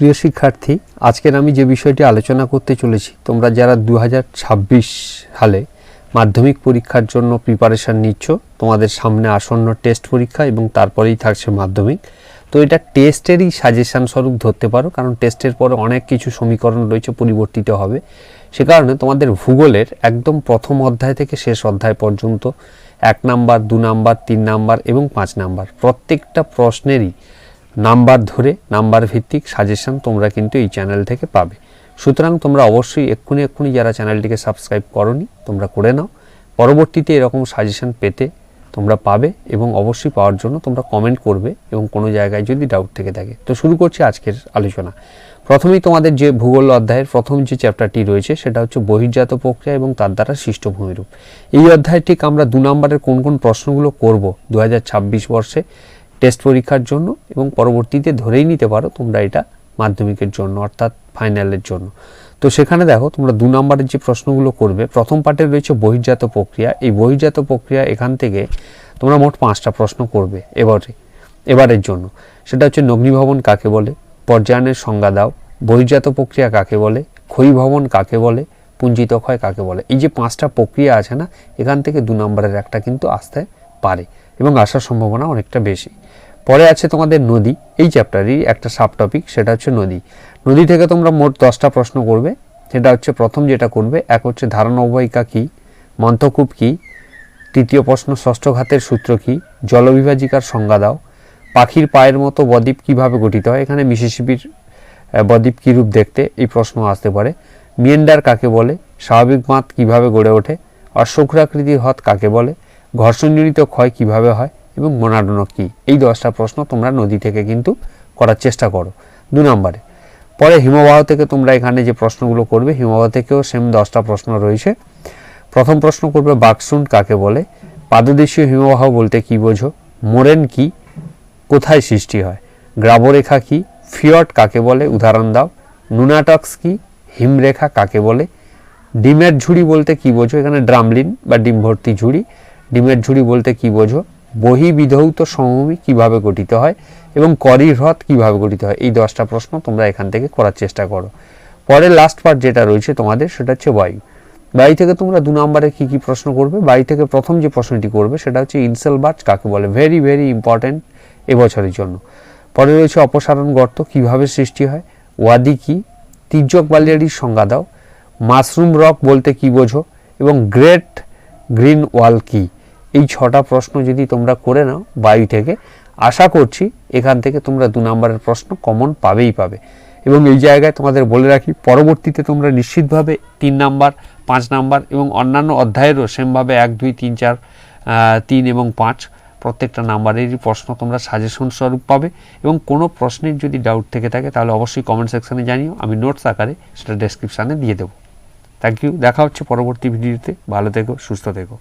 প্রিয় শিক্ষার্থী, আজকের আমি যে বিষয়টি আলোচনা করতে চলেছি, তোমরা যারা দু হাজার ছাব্বিশ সালে মাধ্যমিক পরীক্ষার জন্য প্রিপারেশান নিচ্ছ, তোমাদের সামনে আসন্ন টেস্ট পরীক্ষা এবং তারপরেই থাকছে মাধ্যমিক। তো এটা টেস্টেরই সাজেশান স্বরূপ ধরতে পারো, কারণ টেস্টের পরে অনেক কিছু সমীকরণ রয়েছে, পরিবর্তিত হবে। সে কারণে তোমাদের ভূগোলের একদম প্রথম অধ্যায় থেকে শেষ অধ্যায় পর্যন্ত, এক নাম্বার, দু নাম্বার, তিন নাম্বার এবং পাঁচ নাম্বার, প্রত্যেকটা প্রশ্নেরই নাম্বার ধরে, নাম্বার ভিত্তিক সাজেশন তোমরা কিন্তু এই চ্যানেল থেকে পাবে। সুতরাং তোমরা অবশ্যই এক্ষুনি এক্ষুনি যারা চ্যানেলটিকে সাবস্ক্রাইব করনি, তোমরা করে নাও। পরবর্তীতে এরকম সাজেশন পেতে তোমরা পাবে এবং অবশ্যই পাওয়ার জন্য তোমরা কমেন্ট করবে এবং কোনো জায়গায় যদি ডাউট থেকে থাকে। তো শুরু করছি আজকের আলোচনা। প্রথমেই তোমাদের যে ভূগোল অধ্যায়ের প্রথম যে চ্যাপ্টারটি রয়েছে, সেটা হচ্ছে বহির্জাত প্রক্রিয়া এবং তার দ্বারা সৃষ্ট ভূমিরূপ এই অধ্যায় ঠিক আমরা দু নম্বরের কোন কোন প্রশ্নগুলো করব দু হাজার ছাব্বিশ বর্ষে টেস্ট পরীক্ষার জন্য এবং পরবর্তীতে ধরেই নিতে পারো তোমরা এটা মাধ্যমিকের জন্য, অর্থাৎ ফাইনালের জন্য। তো সেখানে দেখো তোমরা দু নম্বরের যে প্রশ্নগুলো করবে, প্রথম পার্টে রয়েছে বহির্জাত প্রক্রিয়া। এই বহির্জাত প্রক্রিয়া এখান থেকে তোমরা মোট পাঁচটা প্রশ্ন করবে এবারে, এবারের জন্য। সেটা হচ্ছে নগ্নিভবন কাকে বলে, পর্যায়নের সংজ্ঞা দাও। বহির্জাত প্রক্রিয়া কাকে বলে, ক্ষয়ীভবন কাকে বলে, পুঞ্জিত ক্ষয় কাকে বলে। এই যে পাঁচটা প্রক্রিয়া আছে না, এখান থেকে দু নম্বরের একটা কিন্তু আসতে পারে এবং আসার সম্ভাবনা অনেকটা বেশি। পরে আছে তোমাদের নদী। এই চ্যাপ্টারই একটা সাব টপিক সেটা হচ্ছে নদী। নদী থেকে তোমরা মোট দশটা প্রশ্ন করবে। সেটা হচ্ছে প্রথম যেটা করবে এক হচ্ছে ধারণা অববাহিকা কী মন্থকূপ কী তৃতীয় প্রশ্ন ষষ্ঠ ঘাতের সূত্র কী জলবিভাজিকার সংজ্ঞা দাও। পাখির পায়ের মতো বদ্বীপ কীভাবে গঠিত হয়? এখানে মিসিসিপির আহ, বদ্বীপ কী রূপ দেখতে? এই প্রশ্ন আসতে পারে। মিয়েন্ডার কাকে বলে? স্বাভাবিক মাত কীভাবে গড়ে ওঠে? অশ্বক্ষুরাকৃতির হ্রদ কাকে বলে? ঘর্ষণজনিত ক্ষয় কীভাবে হয় এবং মোনাডোনো কী? এই দশটা প্রশ্ন তোমরা নদী থেকে কিন্তু করার চেষ্টা করো। দু নম্বরে, পরে হিমবাহ থেকে তোমরা এখানে যে প্রশ্নগুলো করবে, হিমবাহ থেকেও সেম দশটা প্রশ্ন রয়েছে। প্রথম প্রশ্ন করবে, বাকসুন্ড কাকে বলে? পাদদেশীয় হিমবাহ বলতে কি বোঝো? মোরেন কি? কোথায় সৃষ্টি হয়? গ্রাবরেখা কি? ফিয়ট কাকে বলে? উদাহরণ দাও। নুনাটক্স কি? হিমরেখা কাকে বলে? ডিমের ঝুড়ি বলতে কি বোঝো? এখানে ড্রামলিন বা ডিম ভর্তি ঝুড়ি। ডিমের ঝুড়ি বলতে কি বোঝো? বহিবিধৌত সমভূমি কীভাবে গঠিত হয় এবং করি হ্রদ কীভাবে গঠিত হয়? এই দশটা প্রশ্ন তোমরা এখান থেকে করার চেষ্টা করো। পরে লাস্ট পার্ট যেটা রয়েছে তোমাদের, সেটা হচ্ছে বায়ু। বায়ু থেকে তোমরা দু নম্বরে কি কি প্রশ্ন করবে? বায়ু থেকে প্রথম যে প্রশ্নটি করবে, সেটা হচ্ছে ইনসেল বার্চ কাকে বলে? ভেরি ভেরি ইম্পর্ট্যান্ট এবছরের জন্য। পরে রয়েছে অপসারণ গর্ত, কীভাবে সৃষ্টি হয়? ওয়াদি কি? তির্যক বালিয়াড়ির সংজ্ঞা দাও। মাশরুম রক বলতে কি বোঝো? এবং গ্রেট গ্রিন ওয়াল কি? এই ছটা প্রশ্ন যদি তোমরা করে নাও বায়ু থেকে, আশা করছি এখান থেকে তোমরা দু নম্বরের প্রশ্ন কমন পাবেই পাবে। এবং এই জায়গায় তোমাদের বলে রাখি, পরবর্তীতে তোমরা নিশ্চিতভাবে তিন নাম্বার, পাঁচ নাম্বার এবং অন্যান্য অধ্যায়েরও সেমভাবে এক, দুই, তিন, চার তিন এবং পাঁচ প্রত্যেকটা নাম্বারেরই প্রশ্ন তোমরা সাজেশন স্বরূপ পাবে। এবং কোনো প্রশ্নের যদি ডাউট থেকে থাকে তাহলে অবশ্যই কমেন্ট সেকশানে জানিও, আমি নোটস আকারে সেটা ডেসক্রিপশানে দিয়ে দেবো। থ্যাংক ইউ দেখা হচ্ছে পরবর্তী ভিডিওতে ভালো থেকো, সুস্থ থেকো।